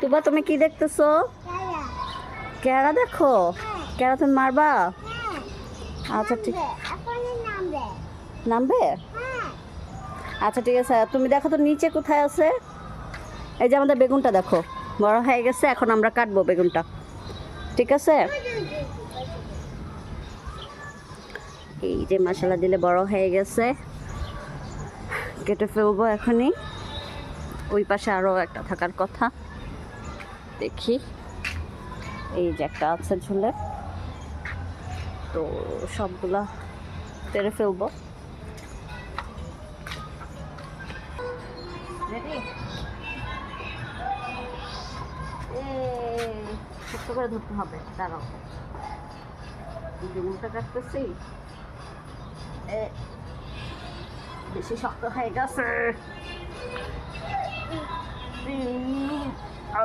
তুবা, তুমি কি দেখতেছো? কেড়া দেখো? কেড়া তুমি মারবা? আচ্ছা ঠিক নামবে? আচ্ছা ঠিক আছে। তুমি দেখো তো নিচে কোথায় আছে? এই যে আমাদের বেগুনটা দেখো। বড় হয়ে গেছে, এখন আমরা কাটবো বেগুনটা। ঠিক আছে? এই যে মশলা দিলে বড় হয়ে গেছে। কেটে ফেলব এখনই। ওই পাশে আরও একটা থাকার কথা। দেখি। এই যে একটা আছে ঝুলে। তো সবগুলা তেড়ে ফেলব। শক্ত করে ধরতে হবে, দাঁড়াও। মুখটা কাটতেছি। বেশি শক্ত হয়ে গেছে।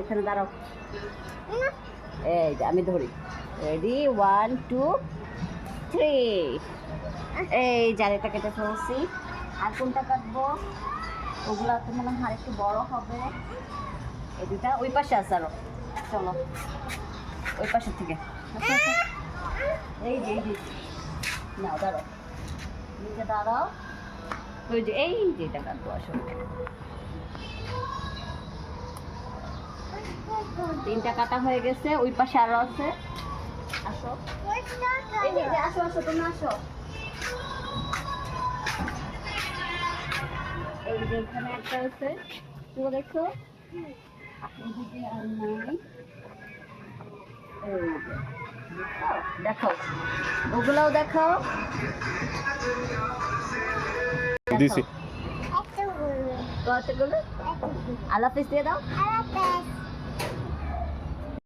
এখানে দাঁড়াও। এই যে আমি ধরি। রেডি ওয়ান টু থ্রি এই জালেটা কেটে ফেলছি। আর কোনটা কাটবো? ওগুলো তো মনে হয় একটু বড় হবে। এই দুটা ওই পাশে আছে আরও। চলো। ওই পাশের থেকে। এই যে এই যে। নাও, দাঁড়াও। নিচে দাঁড়াও। ওই যে, এই যে এটা কাটবো আসলে। তিনটা কাটা হয়ে গেছে ওই পাশে আরও আছে। আসো। এই আসো আসো তুমি আসো। এই যে এখানে একটা আছে। তুমি দেখো। দেখাও ওগুলাও দিছি। কতগুলো দিয়ে দাও।